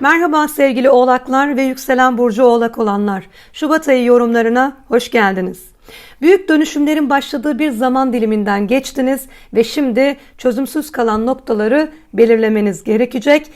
Merhaba sevgili oğlaklar ve yükselen burcu oğlak olanlar. Şubat ayı yorumlarına hoş geldiniz. Büyük dönüşümlerin başladığı bir zaman diliminden geçtiniz ve şimdi çözümsüz kalan noktaları belirlemeniz gerekecek.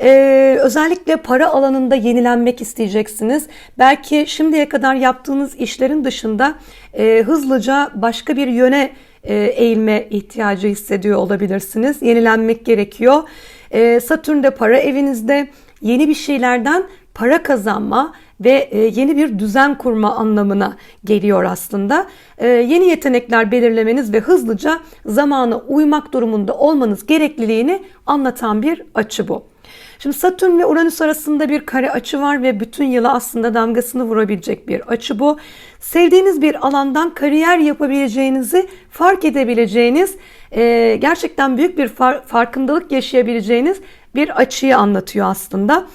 Ee, özellikle para alanında yenilenmek isteyeceksiniz. Belki şimdiye kadar yaptığınız işlerin dışında e, hızlıca başka bir yöne e, eğilme ihtiyacı hissediyor olabilirsiniz. Yenilenmek gerekiyor. E, Satürn de para evinizde yeni bir şeylerden para kazanma ve e, yeni bir düzen kurma anlamına geliyor aslında. E, yeni yetenekler belirlemeniz ve hızlıca zamana uymak durumunda olmanız gerekliliğini anlatan bir açı bu. Şimdi Satürn ve Uranüs arasında bir kare açı var ve bütün yılı aslında damgasını vurabilecek bir açı bu. Sevdiğiniz bir alandan kariyer yapabileceğinizi fark edebileceğiniz, e, gerçekten büyük bir farkındalık yaşayabileceğiniz bir açıyı anlatıyor aslında.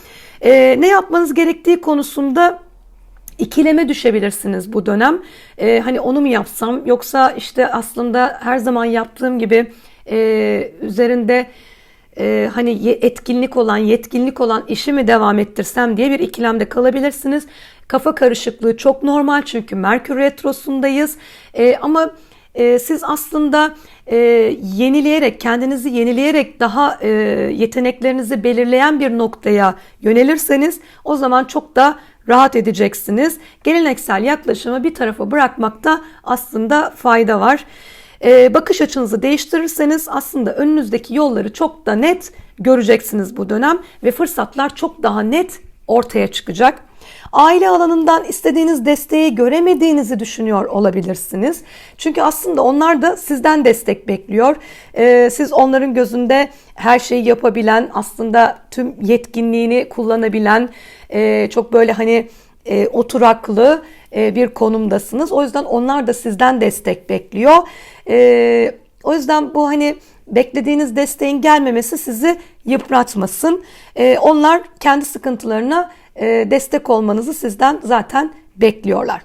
E, ne yapmanız gerektiği konusunda ikileme düşebilirsiniz bu dönem. E, hani onu mu yapsam yoksa işte aslında her zaman yaptığım gibi üzerinde e, hani etkinlik olan, yetkinlik olan işi mi devam ettirsem diye bir ikilemde kalabilirsiniz. Kafa karışıklığı çok normal çünkü Merkür Retrosu'ndayız. E, ama e, siz aslında e, yenileyerek, kendinizi yenileyerek daha e, yeteneklerinizi belirleyen bir noktaya yönelirseniz o zaman çok da rahat edeceksiniz. Geleneksel yaklaşımı bir tarafa bırakmakta aslında fayda var. Ee, bakış açınızı değiştirirseniz aslında önünüzdeki yolları çok da net göreceksiniz bu dönem ve fırsatlar çok daha net ortaya çıkacak. Aile alanından istediğiniz desteği göremediğinizi düşünüyor olabilirsiniz. Çünkü aslında onlar da sizden destek bekliyor. Ee, siz onların gözünde her şeyi yapabilen, aslında tüm yetkinliğini kullanabilen, e, çok böyle hani e, oturaklı e, bir konumdasınız. O yüzden onlar da sizden destek bekliyor. E, o yüzden bu hani beklediğiniz desteğin gelmemesi sizi yıpratmasın. E, onlar kendi sıkıntılarına destek olmanızı sizden zaten bekliyorlar.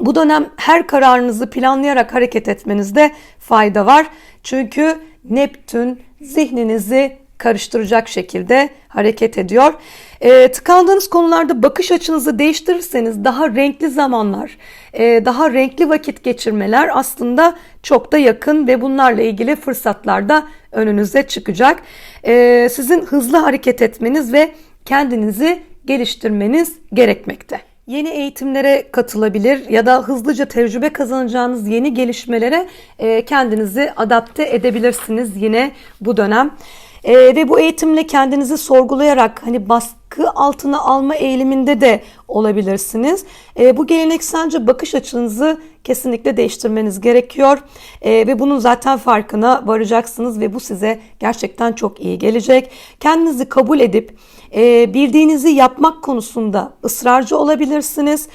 Bu dönem her kararınızı planlayarak hareket etmenizde fayda var. Çünkü Neptün zihninizi karıştıracak şekilde hareket ediyor. E, tıkandığınız konularda bakış açınızı değiştirirseniz daha renkli zamanlar, e, daha renkli vakit geçirmeler aslında çok da yakın ve bunlarla ilgili fırsatlar da önünüze çıkacak. E, sizin hızlı hareket etmeniz ve kendinizi geliştirmeniz gerekmekte. Yeni eğitimlere katılabilir ya da hızlıca tecrübe kazanacağınız yeni gelişmelere e, kendinizi adapte edebilirsiniz yine bu dönem. E, ve bu eğitimle kendinizi sorgulayarak hani baskı altına alma eğiliminde de olabilirsiniz. E, bu gelenekselce bakış açınızı kesinlikle değiştirmeniz gerekiyor. Ve bunun zaten farkına varacaksınız ve bu size gerçekten çok iyi gelecek. Kendinizi kabul edip e, bildiğinizi yapmak konusunda ısrarcı olabilirsiniz.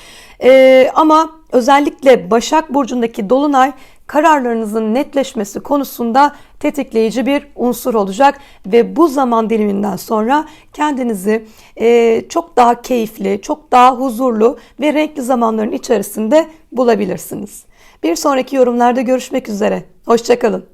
E, ama özellikle Başak Burcu'ndaki Dolunay kararlarınızın netleşmesi konusunda tetikleyici bir unsur olacak ve bu zaman diliminden sonra kendinizi e, çok daha keyifli, çok daha huzurlu ve renkli zamanların içerisinde bulabilirsiniz. Bir sonraki yorumlarda görüşmek üzere. Hoşçakalın.